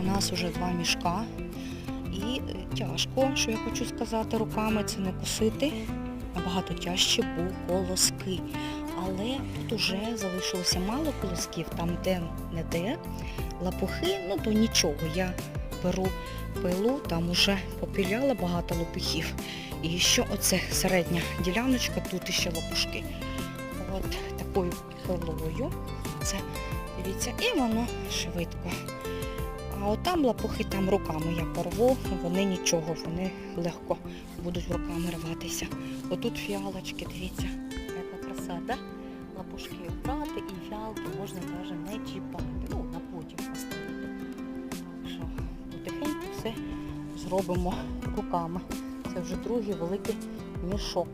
У нас вже два мішка. І е, тяжко, що я хочу сказати, руками це не косити. Набагато тяжче, бо колоски. Але тут уже залишилося мало колосків, там де не де лапухи, ну то нічого. Я беру пилу, там уже попіляла багато лопухів. І ще оце середня діляночка, тут іще лопушки. От такою пилою. Це дивіться, і воно швидко. А от там лопухи, там руками я порву, вони нічого, вони легко будуть руками рватися. Отут фіалочки, дивіться, яка краса, да? Лапушки брати і фіалки можна навіть не чіпати. Ну, на потім поставити. Так що потихеньку все зробимо руками. Це вже другий великий мішок.